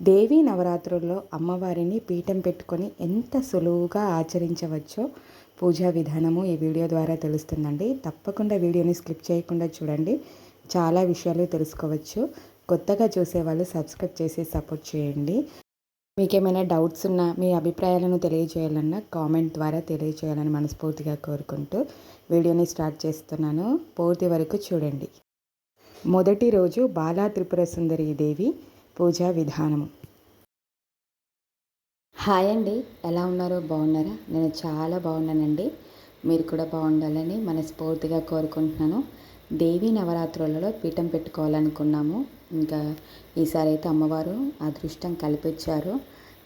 దేవీ నవరాత్రుల్లో అమ్మవారిని పీఠం పెట్టుకొని ఎంత సులువుగా ఆచరించవచ్చో పూజా విధానము ఈ వీడియో ద్వారా తెలుస్తుందండి. తప్పకుండా వీడియోని స్కిప్ చేయకుండా చూడండి. చాలా విషయాలు తెలుసుకోవచ్చు. కొత్తగా చూసేవాళ్ళు సబ్స్క్రైబ్ చేసి సపోర్ట్ చేయండి. మీకు ఏమైనా డౌట్స్ ఉన్నా మీ అభిప్రాయాలను తెలియజేయాలన్నా కామెంట్ ద్వారా తెలియజేయాలని మనస్ఫూర్తిగా కోరుకుంటూ వీడియోని స్టార్ట్ చేస్తున్నాను. పూర్తి వరకు చూడండి. మొదటి రోజు బాలా త్రిపుర సుందరి దేవి పూజా విధానము. హాయ్ అండి. ఎలా ఉన్నారో? బాగున్నారా? నేను చాలా బాగున్నానండి. మీరు కూడా బాగుండాలని మనస్ఫూర్తిగా కోరుకుంటున్నాను. దేవీ నవరాత్రులలో పీఠం పెట్టుకోవాలనుకున్నాము. ఇంకా ఈసారి అయితే అమ్మవారు అదృష్టం కల్పించారు.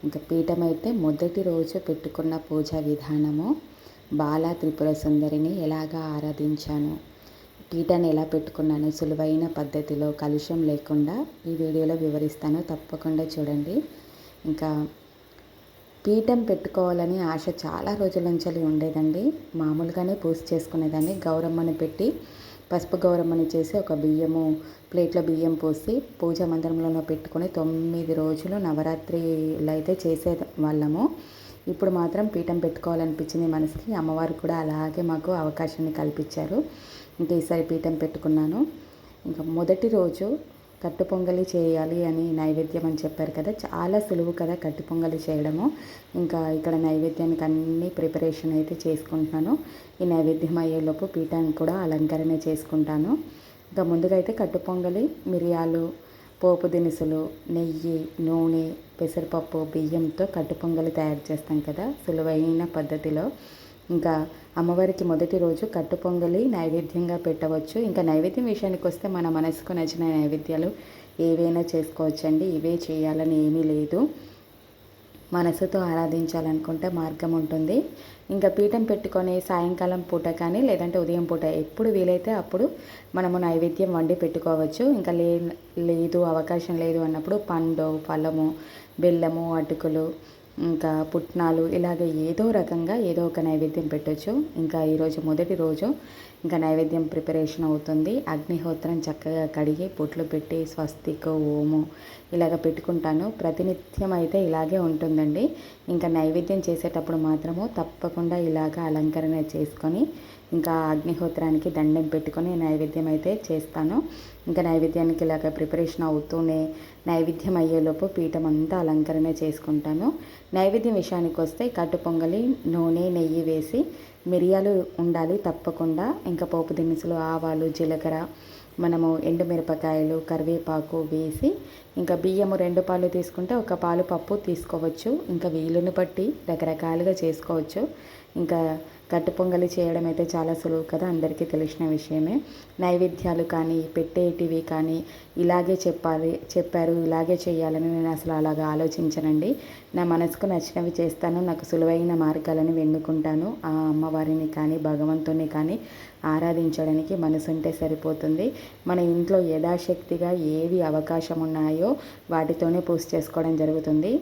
ఇంకా పీఠం అయితే మొదటి రోజు పెట్టుకున్న పూజా విధానము. బాలా త్రిపుర సుందరిని ఎలాగా ఆరాధించాను? పీఠాన్ని ఎలా పెట్టుకున్నాను సులువైన పద్ధతిలో కలుషం లేకుండా ఈ వీడియోలో వివరిస్తాను. తప్పకుండా చూడండి. ఇంకా పీఠం పెట్టుకోవాలని ఆశ చాలా రోజుల నుంచి ఉండేదండి. మామూలుగానే పూజ చేసుకునేదాన్ని. గౌరమ్మని పెట్టి పసుపు గౌరమ్మని చేసి ఒక బియ్యము ప్లేట్లో బియ్యం పోసి పూజ మందిరంలో పెట్టుకొని తొమ్మిది రోజులు నవరాత్రిలో అయితే చేసే వాళ్ళము ఇప్పుడు మాత్రం పీఠం పెట్టుకోవాలనిపించింది మనసుకి. అమ్మవారు కూడా అలాగే మాకు అవకాశాన్ని కల్పించారు. ఇంకా ఈసారి పీఠం పెట్టుకున్నాను. ఇంకా మొదటి రోజు కట్టు పొంగలి చేయాలి అని నైవేద్యం అని చెప్పారు కదా. చాలా సులువు కదా కట్టు పొంగలి చేయడము. ఇంకా ఇక్కడ నైవేద్యానికి అన్ని ప్రిపరేషన్ అయితే చేసుకుంటున్నాను. ఈ నైవేద్యం అయ్యేలోపు పీఠాన్ని కూడా అలంకరణ చేసుకుంటాను. ఇంకా ముందుగా అయితే కట్టు పొంగలి మిరియాలు పోపు దినుసులు నెయ్యి నూనె పెసరపప్పు బియ్యంతో కట్టు పొంగలి తయారు చేస్తాం కదా సులువైన పద్ధతిలో. ఇంకా అమ్మవారికి మొదటి రోజు కట్టు పొంగలి నైవేద్యంగా పెట్టవచ్చు. ఇంకా నైవేద్యం విషయానికి వస్తే మన మనసుకు నచ్చిన నైవేద్యాలు ఏవైనా చేసుకోవచ్చండి. ఇవే చేయాలని ఏమీ లేదు. మనసుతో ఆరాధించాలనుకుంటే మార్గం ఉంటుంది. ఇంకా పీఠం పెట్టుకొని సాయంకాలం పూట కానీ లేదంటే ఉదయం పూట ఎప్పుడు వీలైతే అప్పుడు మనము నైవేద్యం వండి పెట్టుకోవచ్చు. ఇంకా లే లేదు అవకాశం లేదు అన్నప్పుడు పండు ఫలము బెల్లము అటుకులు ఇంకా పుట్నాలు ఇలాగ ఏదో రకంగా ఏదో ఒక నైవేద్యం పెట్టచ్చు. ఇంకా ఈరోజు మొదటి రోజు ఇంకా నైవేద్యం ప్రిపరేషన్ అవుతుంది. అగ్నిహోత్రం చక్కగా కడిగి పుట్లు పెట్టి స్వస్తిక్ ఓము ఇలాగ పెట్టుకుంటాను. ప్రతినిత్యం అయితే ఇలాగే ఉంటుందండి. ఇంకా నైవేద్యం చేసేటప్పుడు మాత్రము తప్పకుండా ఇలాగ అలంకరణ చేసుకొని ఇంకా అగ్నిహోత్రానికి దండం పెట్టుకొని నైవేద్యం అయితే చేస్తాను. ఇంకా నైవేద్యానికి ఇలాగ ప్రిపరేషన్ అవుతూనే నైవేద్యం అయ్యేలోపు పీఠం అంతా అలంకరణ చేసుకుంటాను. నైవేద్యం విషయానికి వస్తే కట్టు పొంగలి నూనె నెయ్యి వేసి మిరియాలు ఉండాలి తప్పకుండా. ఇంకా పోపు దినుసులు ఆవాలు జీలకర్ర మనము ఎండుమిరపకాయలు కరివేపాకు వేసి ఇంకా బియ్యము రెండు పాలు తీసుకుంటే ఒక పాలు పప్పు తీసుకోవచ్చు. ఇంకా వీలుని బట్టి రకరకాలుగా చేసుకోవచ్చు. ఇంకా కట్టు పొంగలి చేయడం అయితే చాలా సులువు కదా అందరికీ తెలిసిన విషయమే. నైవేద్యాలు కానీ పెట్టేటివి కానీ ఇలాగే చెప్పాలి చెప్పారు ఇలాగే చేయాలని నేను అసలు అలాగా ఆలోచించనండి. నా మనసుకు నచ్చినవి చేస్తాను నాకు సులువైన మార్గాలను వెన్నుకుంటాను. ఆ అమ్మవారిని కానీ భగవంతుని కానీ ఆరాధించడానికి మనసు ఉంటే సరిపోతుంది. మన ఇంట్లో యథాశక్తిగా ఏవి అవకాశం ఉన్నాయో వాటితోనే పూజ చేసుకోవడం జరుగుతుంది.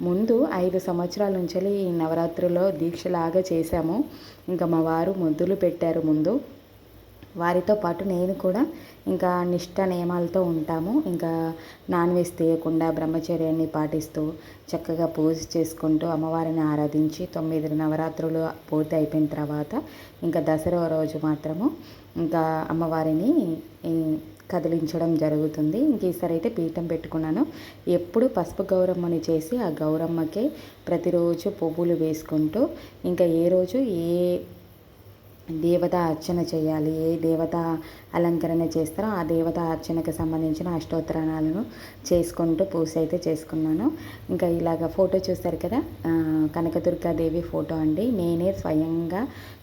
ముందు ఐదు సంవత్సరాల నుంచి ఈ నవరాత్రిలో దీక్షలాగా చేశాము. ఇంకా మా వారు మొద్దులు పెట్టారు ముందు. వారితో పాటు నేను కూడా ఇంకా నిష్ట నియమాలతో ఉంటాము. ఇంకా నాన్ వెజ్ తీయకుండా బ్రహ్మచర్యాన్ని పాటిస్తూ చక్కగా పూజ చేసుకుంటూ అమ్మవారిని ఆరాధించి తొమ్మిది నవరాత్రులు పూర్తి అయిపోయిన తర్వాత ఇంకా దసరా రోజు మాత్రము ఇంకా అమ్మవారిని కదిలించడం జరుగుతుంది. ఇంక ఈసారి అయితే పీఠం పెట్టుకున్నాను. ఎప్పుడు పసుపు గౌరమ్మని చేసి ఆ గౌరమ్మకే ప్రతిరోజు పువ్వులు వేసుకుంటూ ఇంకా ఏ రోజు ఏ దేవత అర్చన చేయాలి ఏ దేవత అలంకరణ చేస్తారో. ఆ దేవత అర్చనకు సంబంధించిన అష్టోత్తరాలను చేసుకుంటూ పూజ అయితే చేసుకున్నాను. ఇంకా ఇలాగ ఫోటో చూస్తారు కదా కనకదుర్గాదేవి ఫోటో అండి. నేనే స్వయంగా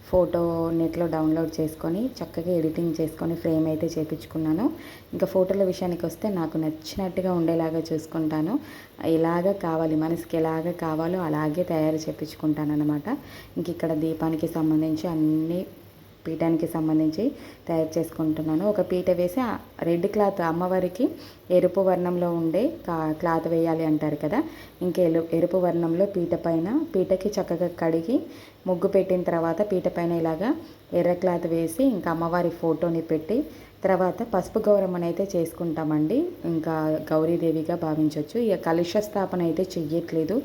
ఫోటో నెట్లో డౌన్లోడ్ చేసుకొని చక్కగా ఎడిటింగ్ చేసుకొని ఫ్రేమ్ అయితే చేపించుకున్నాను. ఇంకా ఫోటోల విషయానికి వస్తే నాకు నచ్చినట్టుగా ఉండేలాగా చూసుకుంటాను. ఎలాగ కావాలి మనసుకి ఎలాగ కావాలో అలాగే తయారు చేపించుకుంటాను అనమాట ఇంక ఇక్కడ దీపానికి సంబంధించి అన్నీ పీఠానికి సంబంధించి తయారు చేసుకుంటున్నాను. ఒక పీట వేసి రెడ్ క్లాత్ అమ్మవారికి ఎరుపు వర్ణంలో ఉండే క్లాత్ వేయాలి అంటారు కదా. ఇంకా ఎరుపు వర్ణంలో పీట పైన పీటకి చక్కగా కడిగి ముగ్గు పెట్టిన తర్వాత పీట పైన ఇలాగా ఎర్ర క్లాత్ వేసి ఇంకా అమ్మవారి ఫోటోని పెట్టి తర్వాత పసుపు గౌరవం అయితే చేసుకుంటామండి. ఇంకా గౌరీదేవిగా భావించవచ్చు ఇక కలుష స్థాపన అయితే చెయ్యట్లేదు.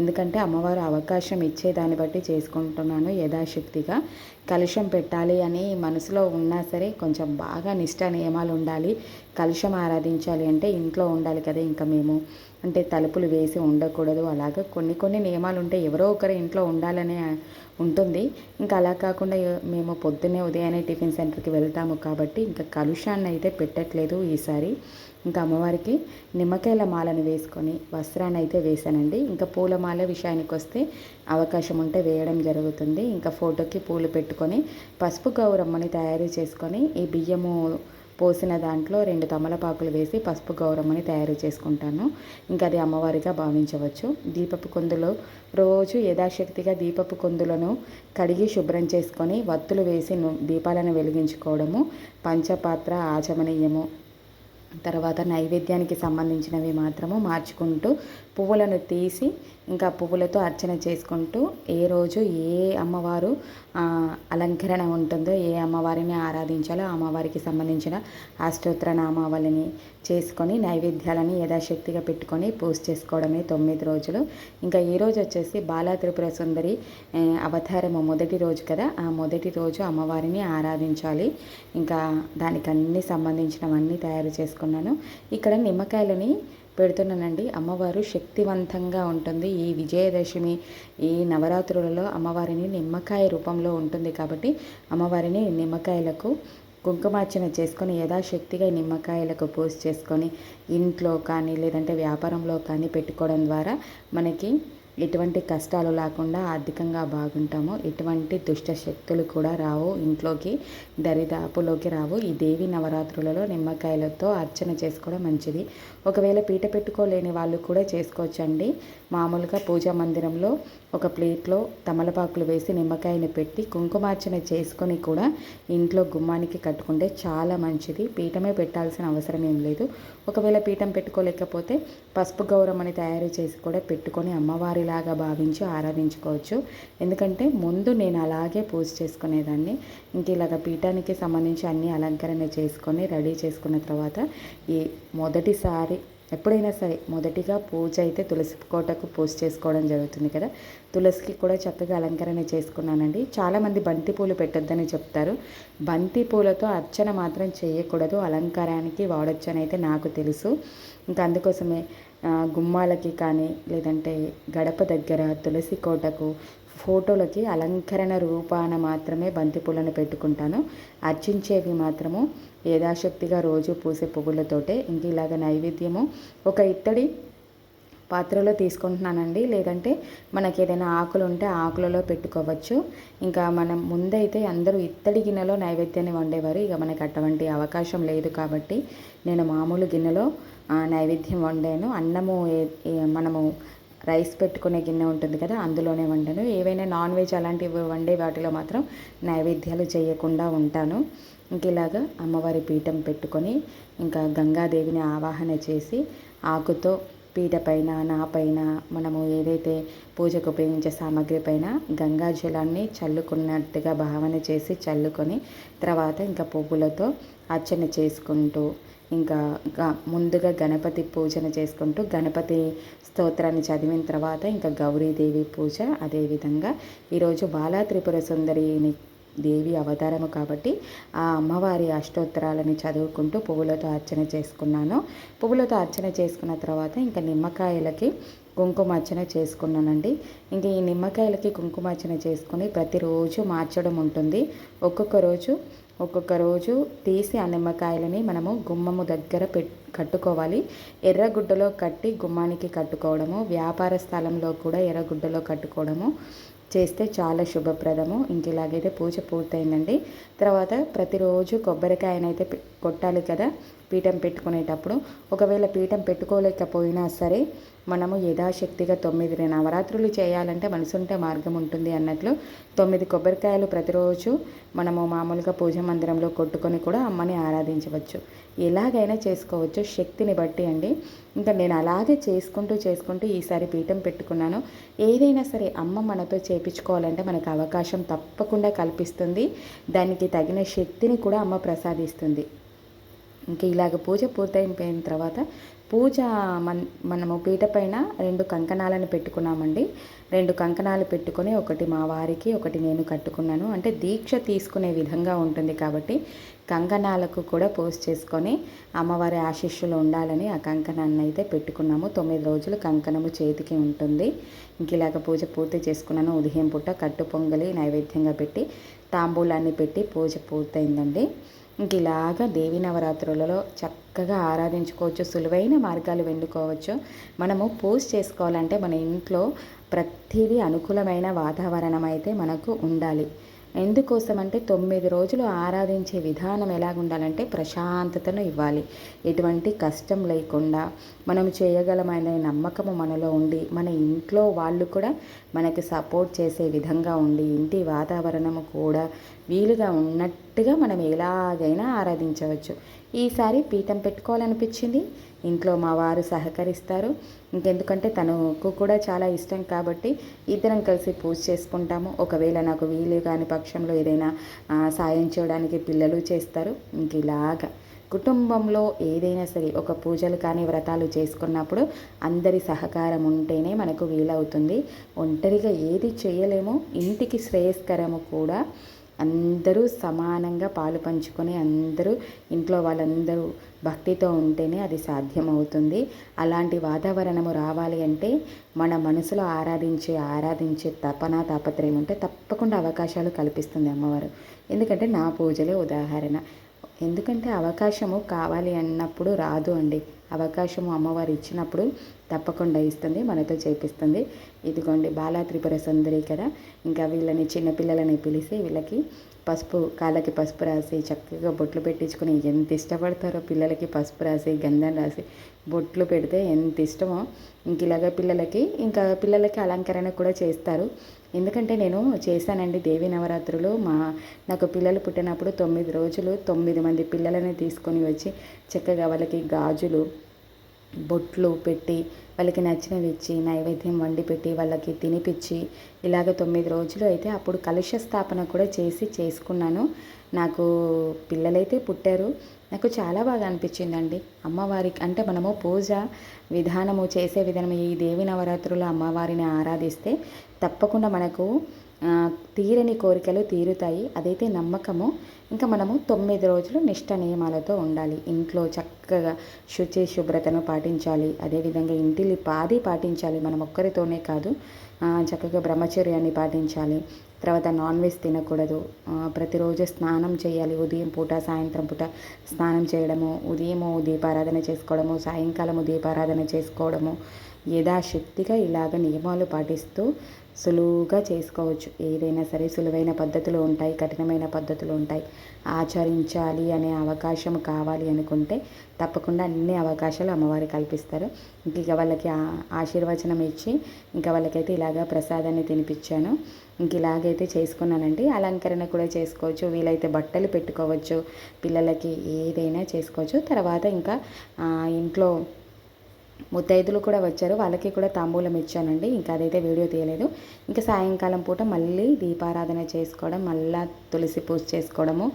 ఎందుకంటే అమ్మవారు అవకాశం ఇచ్చే దాన్ని బట్టి చేసుకుంటున్నాను యథాశక్తిగా. కలుషం పెట్టాలి అని మనసులో ఉన్నా సరే కొంచెం బాగా నిష్ట నియమాలు ఉండాలి. కలుషం ఆరాధించాలి అంటే ఇంట్లో ఉండాలి కదా ఇంకా మేము. అంటే తలుపులు వేసి ఉండకూడదు. అలాగా కొన్ని కొన్ని నియమాలు ఉంటాయి ఎవరో ఒకరు ఇంట్లో ఉండాలనే ఉంటుంది. ఇంకా అలా కాకుండా మేము పొద్దున్నే ఉదయాన్నే టిఫిన్ సెంటర్కి వెళ్తాము కాబట్టి ఇంకా కలుషాన్ని అయితే పెట్టట్లేదు ఈసారి. ఇంకా అమ్మవారికి నిమ్మకాయల మాలను వేసుకొని వస్త్రాన్ని అయితే వేశానండి. ఇంకా పూలమాల విషయానికి వస్తే అవకాశం ఉంటే వేయడం జరుగుతుంది. ఇంకా ఫోటోకి పూలు పెట్టుకొని పసుపు గౌరమ్మని తయారు చేసుకొని ఈ బియ్యము పోసిన దాంట్లో రెండు తమలపాకులు వేసి పసుపు గౌరమ్మని తయారు చేసుకుంటాను. ఇంకా అది అమ్మవారిగా భావించవచ్చు. దీపపు కొందులో రోజు యథాశక్తిగా దీపపు కొందులను కడిగి శుభ్రం చేసుకొని వత్తులు వేసి దీపాలను వెలిగించుకోవడము పంచపాత్ర ఆచమనీయము తర్వాత నైవేద్యానికి సంబంధించినవి మాత్రము మార్చుకుంటూ పువ్వులను తీసి ఇంకా పువ్వులతో అర్చన చేసుకుంటూ ఏ రోజు ఏ అమ్మవారు అలంకరణ ఉంటుందో ఏ అమ్మవారిని ఆరాధించాలో అమ్మవారికి సంబంధించిన అష్టోత్తర నామావళిని చేసుకొని నైవేద్యాలని యథాశక్తిగా పెట్టుకొని పూజ చేసుకోవడమే తొమ్మిది రోజులు. ఇంకా ఈ రోజు వచ్చేసి బాలా త్రిపుర సుందరి అవతారము మొదటి రోజు కదా ఆ మొదటి రోజు అమ్మవారిని ఆరాధించాలి. ఇంకా దానికి అన్ని సంబంధించినవన్నీ తయారు చేసుకున్నాను ఇక్కడ నిమ్మకాయలని పెడుతున్నానండి. అమ్మవారు శక్తివంతంగా ఉంటుంది. ఈ విజయదశమి ఈ నవరాత్రులలో అమ్మవారిని నిమ్మకాయ రూపంలో ఉంటుంది కాబట్టి అమ్మవారిని నిమ్మకాయలకు కుంకుమార్చన చేసుకొని యథాశక్తిగా నిమ్మకాయలకు పూజ చేసుకొని ఇంట్లో కానీ లేదంటే వ్యాపారంలో కానీ పెట్టుకోవడం ద్వారా మనకి ఎటువంటి కష్టాలు లేకుండా ఆర్థికంగా బాగుంటాము ఎటువంటి దుష్ట శక్తులు కూడా రావు. ఇంట్లోకి దరిదాపులోకి రావు. ఈ దేవి నవరాత్రులలో నిమ్మకాయలతో అర్చన చేసుకోవడం మంచిది. ఒకవేళ పీట పెట్టుకోలేని వాళ్ళు కూడా చేసుకోవచ్చండి. మామూలుగా పూజా మందిరంలో ఒక ప్లేట్లో తమలపాకులు వేసి నిమ్మకాయని పెట్టి కుంకుమార్చన చేసుకొని కూడా ఇంట్లో గుమ్మానికి కట్టుకుంటే చాలా మంచిది. పీఠమే పెట్టాల్సిన అవసరం ఏం లేదు. ఒకవేళ పీఠం పెట్టుకోలేకపోతే పసుపు గౌరమ్మని తయారు చేసి కూడా పెట్టుకొని అమ్మవారిలాగా భావించి ఆరాధించుకోవచ్చు. ఎందుకంటే ముందు నేను అలాగే పూజ చేసుకునేదాన్ని. ఇంక ఇలాగ పీఠానికి సంబంధించి అన్ని అలంకరణ చేసుకొని రెడీ చేసుకున్న తర్వాత ఈ మొదటిసారి ఎప్పుడైనా సరే మొదటిగా పూజ అయితే తులసి కోటకు పూజ చేసుకోవడం జరుగుతుంది కదా. తులసికి కూడా చక్కగా అలంకరణ చేసుకున్నానండి. చాలామంది బంతి పూలు పెట్టొద్దని చెప్తారు. బంతి పూలతో అర్చన మాత్రం చేయకూడదు. అలంకారానికి వాడొచ్చు అని అయితే నాకు తెలుసు. ఇంకా అందుకోసమే గుమ్మాలకి కానీ లేదంటే గడప దగ్గర తులసి కోటకు ఫోటోలకి అలంకరణ రూపాన మాత్రమే బంతిపూలను పెట్టుకుంటాను. అర్చించేవి మాత్రము యథాశక్తిగా రోజు పూసే పువ్వులతోటే. ఇంక ఇలాగ నైవేద్యము ఒక ఇత్తడి పాత్రలో తీసుకుంటున్నానండి. లేదంటే మనకి ఏదైనా ఆకులు ఉంటే ఆకులలో పెట్టుకోవచ్చు. ఇంకా మనం ముందైతే అందరూ ఇత్తడి గిన్నెలో నైవేద్యాన్ని వండేవారు. ఇక మనకి అటువంటి అవకాశం లేదు కాబట్టి నేను మామూలు గిన్నెలో నైవేద్యం వండాను. అన్నము మనము రైస్ పెట్టుకునే గిన్నె ఉంటుంది కదా అందులోనే వండాను. ఏవైనా నాన్ వెజ్ అలాంటివి వండే వాటిలో మాత్రం నైవేద్యాలు చేయకుండా ఉంటాను. ఇంక ఇలాగా అమ్మవారి పీఠం పెట్టుకొని ఇంకా గంగాదేవిని ఆవాహన చేసి ఆకుతో పీట పైన నా పైన మనము ఏదైతే పూజకు ఉపయోగించే సామాగ్రి పైన గంగా జలాన్ని చల్లుకున్నట్టుగా భావన చేసి చల్లుకొని తర్వాత ఇంకా పువ్వులతో అర్చన చేసుకుంటూ ఇంకా ముందుగా గణపతి పూజన చేసుకుంటూ గణపతి స్తోత్రాన్ని చదివిన తర్వాత ఇంకా గౌరీదేవి పూజ అదేవిధంగా ఈరోజు బాలా త్రిపుర సుందరిని దేవి అవతారము కాబట్టి ఆ అమ్మవారి అష్టోత్తరాలని చదువుకుంటూ పువ్వులతో అర్చన చేసుకున్నాను. పువ్వులతో అర్చన చేసుకున్న తర్వాత ఇంకా నిమ్మకాయలకి కుంకుమార్చన చేసుకున్నానండి. ఇంక ఈ నిమ్మకాయలకి కుంకుమార్చన చేసుకుని ప్రతిరోజు మార్చడం ఉంటుంది. ఒక్కొక్క రోజు ఒక్కొక్క రోజు తీసి ఆ నిమ్మకాయలని మనము గుమ్మము దగ్గర పెట్ కట్టుకోవాలి. ఎర్రగుడ్డలో కట్టి గుమ్మానికి కట్టుకోవడము వ్యాపార స్థలంలో కూడా ఎర్రగుడ్డలో కట్టుకోవడము చేస్తే చాలా శుభప్రదము. ఇంక ఇలాగైతే పూజ పూర్తయిందండి. తర్వాత ప్రతిరోజు కొబ్బరికాయనైతే కొట్టాలి కదా. పీఠం పెట్టుకునేటప్పుడు ఒకవేళ పీఠం పెట్టుకోలేకపోయినా సరే మనము యథాశక్తిగా తొమ్మిది నవరాత్రులు చేయాలంటే మనసుంటే మార్గం ఉంటుంది అన్నట్లు తొమ్మిది కొబ్బరికాయలు ప్రతిరోజు మనము మామూలుగా పూజ మందిరంలో కొట్టుకొని కూడా అమ్మని ఆరాధించవచ్చు. ఎలాగైనా చేసుకోవచ్చు. శక్తిని బట్టి అండి. ఇంకా నేను అలాగే చేసుకుంటూ చేసుకుంటూ ఈసారి పీఠం పెట్టుకున్నాను. ఏదైనా సరే అమ్మ మనతో చేపించుకోవాలంటే మనకు అవకాశం తప్పకుండా కల్పిస్తుంది. దానికి తగిన శక్తిని కూడా అమ్మ ప్రసాదిస్తుంది. ఇంకా ఇలాగ పూజ పూర్తయిపోయిన తర్వాత పూజ మన్ మనము పీట పైన రెండు కంకణాలను పెట్టుకున్నామండి. రెండు కంకణాలు పెట్టుకొని ఒకటి మా వారికి ఒకటి నేను కట్టుకున్నాను. అంటే దీక్ష తీసుకునే విధంగా ఉంటుంది కాబట్టి కంకణాలకు కూడా పోస్ట్ చేసుకొని అమ్మవారి ఆశీస్సులు ఉండాలని ఆ కంకణాన్ని అయితే పెట్టుకున్నాము. తొమ్మిది రోజులు కంకణము చేతికి ఉంటుంది. ఇంక ఇలాగ పూజ పూర్తి చేసుకున్నాను. ఉదయం పుట్ట కట్టు పొంగలి నైవేద్యంగా పెట్టి తాంబూలాన్ని పెట్టి పూజ పూర్తయిందండి. ఇంక ఇలాగా దేవి నవరాత్రులలో చక్కగా ఆరాధించుకోవచ్చు సులువైన మార్గాలు వెండుకోవచ్చు. మనము పూజ చేసుకోవాలంటే మన ఇంట్లో ప్రతిదీ అనుకూలమైన వాతావరణం అయితే మనకు ఉండాలి. ఎందుకోసం అంటే తొమ్మిది రోజులు ఆరాధించే విధానం ఎలాగుండాలంటే ప్రశాంతతను ఇవ్వాలి. ఎటువంటి కష్టం లేకుండా మనం చేయగలమైన నమ్మకము మనలో ఉండి మన ఇంట్లో వాళ్ళు కూడా మనకి సపోర్ట్ చేసే విధంగా ఉండి ఇంటి వాతావరణము కూడా వీలుగా ఉన్నట్టుగా మనం ఎలాగైనా ఆరాధించవచ్చు. ఈసారి పీఠం పెట్టుకోవాలనిపించింది. ఇంట్లో మా వారు సహకరిస్తారు. ఇంకెందుకంటే తనకు కూడా చాలా ఇష్టం కాబట్టి ఇద్దరం కలిసి పూజ చేసుకుంటాము. ఒకవేళ నాకు వీలు కాని పక్షంలో ఏదైనా సాయం చేయడానికి పిల్లలు చేస్తారు. ఇంక ఇలాగా కుటుంబంలో ఏదైనా సరే ఒక పూజలు కానీ వ్రతాలు చేసుకున్నప్పుడు అందరి సహకారం ఉంటేనే మనకు వీలవుతుంది. ఒంటరిగా ఏది చేయలేమో. ఇంటికి శ్రేయస్కరము కూడా. అందరూ సమానంగా పాలు పంచుకొని అందరూ ఇంట్లో వాళ్ళందరూ భక్తితో ఉంటేనే అది సాధ్యమవుతుంది. అలాంటి వాతావరణము రావాలి అంటే మన మనసులో ఆరాధించే ఆరాధించే తపన తాపత్రయం ఉంటే తప్పకుండా అవకాశాలు కల్పిస్తుంది అమ్మవారు. ఎందుకంటే నా పూజలే ఉదాహరణ. ఎందుకంటే అవకాశము కావాలి అన్నప్పుడు రాదు అండి. అవకాశము అమ్మవారు ఇచ్చినప్పుడు తప్పకుండా ఇస్తుంది మనతో చేపిస్తుంది. ఇదిగోండి బాలా త్రిపుర సుందరి కదా ఇంకా వీళ్ళని చిన్నపిల్లలని పిలిచి వీళ్ళకి పసుపు కాళ్ళకి పసుపు రాసి చక్కగా బొట్లు పెట్టించుకుని ఎంత ఇష్టపడతారో పిల్లలకి పసుపు రాసి గంధం రాసి బొట్లు పెడితే ఎంత ఇష్టమో ఇంక ఇలాగ పిల్లలకి ఇంకా పిల్లలకి అలంకరణ కూడా చేస్తారు. ఎందుకంటే నేను చేశానండి దేవి నవరాత్రులు. మా నాకు పిల్లలు పుట్టినప్పుడు తొమ్మిది రోజులు తొమ్మిది మంది పిల్లలని తీసుకొని వచ్చి చక్కగా వాళ్ళకి గాజులు బొట్లు పెట్టి వాళ్ళకి నచ్చినవి ఇచ్చి నైవేద్యం వండి పెట్టి వాళ్ళకి తినిపించి ఇలాగ తొమ్మిది రోజులు అయితే అప్పుడు కలుష స్థాపన కూడా చేసి చేసుకున్నాను. నాకు పిల్లలైతే పుట్టారు. నాకు చాలా బాగా అనిపించిందండి. అమ్మవారికి అంటే మనము పూజ విధానము చేసే విధానం ఈ దేవి నవరాత్రులు అమ్మవారిని ఆరాధిస్తే తప్పకుండా మనకు తీరని కోరికలు తీరుతాయి. అదైతే నమ్మకము. ఇంకా మనము తొమ్మిది రోజులు నిష్ట నియమాలతో ఉండాలి. ఇంట్లో చక్కగా శుచి శుభ్రతను పాటించాలి. అదేవిధంగా ఇంటిని పాది పాటించాలి. మనం ఒక్కరితోనే కాదు చక్కగా బ్రహ్మచర్యాన్ని పాటించాలి. తర్వాత నాన్ వెజ్ తినకూడదు. ప్రతిరోజు స్నానం చేయాలి. ఉదయం పూట సాయంత్రం పూట స్నానం చేయడము ఉదయము దీపారాధన చేసుకోవడము సాయంకాలము దీపారాధన చేసుకోవడము యథాశక్తిగా ఇలాగ నియమాలు పాటిస్తూ సులువుగా చేసుకోవచ్చు. ఏదైనా సరే సులువైన పద్ధతులు ఉంటాయి కఠినమైన పద్ధతులు ఉంటాయి. ఆచరించాలి అనే అవకాశం కావాలి అనుకుంటే తప్పకుండా అన్ని అవకాశాలు అమ్మవారి కల్పిస్తారు. ఇంక వాళ్ళకి ఆశీర్వచనం ఇచ్చి ఇంకా వాళ్ళకైతే ఇలాగా ప్రసాదాన్ని తినిపించాను ఇంక ఇలాగైతే చేసుకున్నానండి. అలంకరణ కూడా చేసుకోవచ్చు. వీలైతే బట్టలు పెట్టుకోవచ్చు. పిల్లలకి ఏదైనా చేసుకోవచ్చు. తర్వాత ఇంకా ఇంట్లో ముత్తైదులు కూడా వచ్చారు. వాళ్ళకి కూడా తాంబూలం ఇచ్చానండి. ఇంకా అదైతే వీడియో తీయలేదు. ఇంకా సాయంకాలం పూట మళ్ళీ దీపారాధన చేసుకోవడం మళ్ళీ తులసి పూజ చేసుకోవడము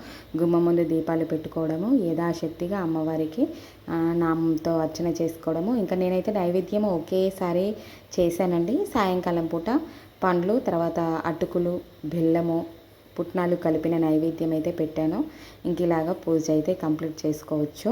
గుమ్మ ముందు దీపాలు పెట్టుకోవడము యథాశక్తిగా అమ్మవారికి నామంతో అర్చన చేసుకోవడము. ఇంకా నేనైతే నైవేద్యం ఒకేసారి చేశానండి. సాయంకాలం పూట పండ్లు తర్వాత అటుకులు బెల్లము పుట్నాలు కలిపిన నైవేద్యం అయితే పెట్టాను. ఇంక ఇలాగా పూజ అయితే కంప్లీట్ చేసుకోవచ్చు.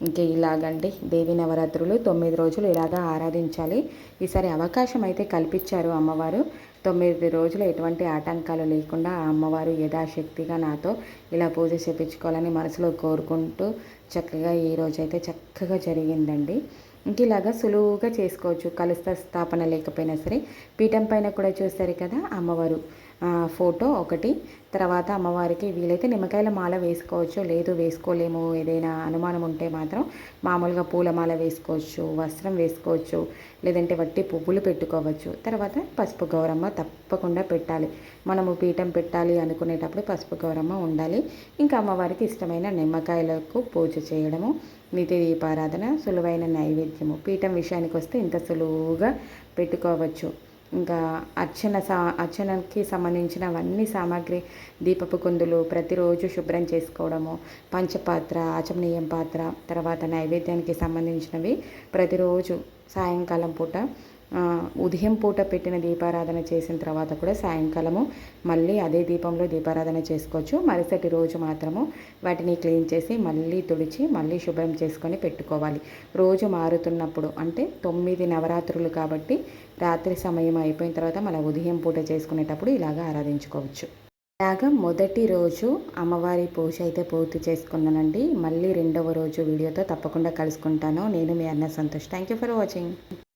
ఇంక ఇలాగండి. దేవి నవరాత్రులు తొమ్మిది రోజులు ఇలాగా ఆరాధించాలి. ఈసారి అవకాశం అయితే కల్పించారు అమ్మవారు. తొమ్మిది రోజులు ఎటువంటి ఆటంకాలు లేకుండా ఆ అమ్మవారు యథాశక్తిగా నాతో ఇలా పూజ చేపించుకోవాలని మనసులో కోరుకుంటూ చక్కగా ఈ రోజైతే చక్కగా జరిగిందండి. ఇంక ఇలాగా సులువుగా చేసుకోవచ్చు. కలుస్త స్థాపన లేకపోయినా సరే పీఠం పైన కూడా చూస్తారు కదా అమ్మవారు. ఫోటో ఒకటి. తర్వాత అమ్మవారికి వీలైతే నిమ్మకాయల మాల వేసుకోవచ్చు. లేదు వేసుకోలేము. ఏదైనా అనుమానం ఉంటే మాత్రం మామూలుగా పూలమాల వేసుకోవచ్చు వస్త్రం వేసుకోవచ్చు లేదంటే వట్టి పువ్వులు పెట్టుకోవచ్చు. తర్వాత పసుపు గౌరమ్మ తప్పకుండా పెట్టాలి. మనము పీఠం పెట్టాలి అనుకునేటప్పుడు పసుపు గౌరమ్మ ఉండాలి. ఇంకా అమ్మవారికి ఇష్టమైన నిమ్మకాయలకు పూజ చేయడము నిత్య దీపారాధన సులువైన నైవేద్యము. పీఠం విషయానికి వస్తే ఇంత సులువుగా పెట్టుకోవచ్చు. ఇంకా అర్చన సా అర్చనకి సంబంధించినవన్నీ సామాగ్రి దీపపు కుందులు ప్రతిరోజు శుభ్రం చేసుకోవడము పంచపాత్ర ఆచమనీయం పాత్ర తర్వాత నైవేద్యానికి సంబంధించినవి ప్రతిరోజు సాయంకాలం పూట ఉదయం పూట పెట్టిన దీపారాధన చేసిన తర్వాత కూడా సాయంకాలము మళ్ళీ అదే దీపంలో దీపారాధన చేసుకోవచ్చు. మరుసటి రోజు మాత్రము వాటిని క్లీన్ చేసి మళ్ళీ తుడిచి మళ్ళీ శుభ్రం చేసుకొని పెట్టుకోవాలి. రోజు మారుతున్నప్పుడు అంటే తొమ్మిది నవరాత్రులు కాబట్టి రాత్రి సమయం అయిపోయిన తర్వాత మళ్ళీ ఉదయం పూట చేసుకునేటప్పుడు ఇలాగ ఆరాధించుకోవచ్చు. ఇలాగా మొదటి రోజు అమ్మవారి పూజ అయితే పూర్తి చేసుకున్నానండి. మళ్ళీ రెండవ రోజు వీడియోతో తప్పకుండా కలుసుకుంటాను. నేను మీ అన్న Santosh. Thank you for watching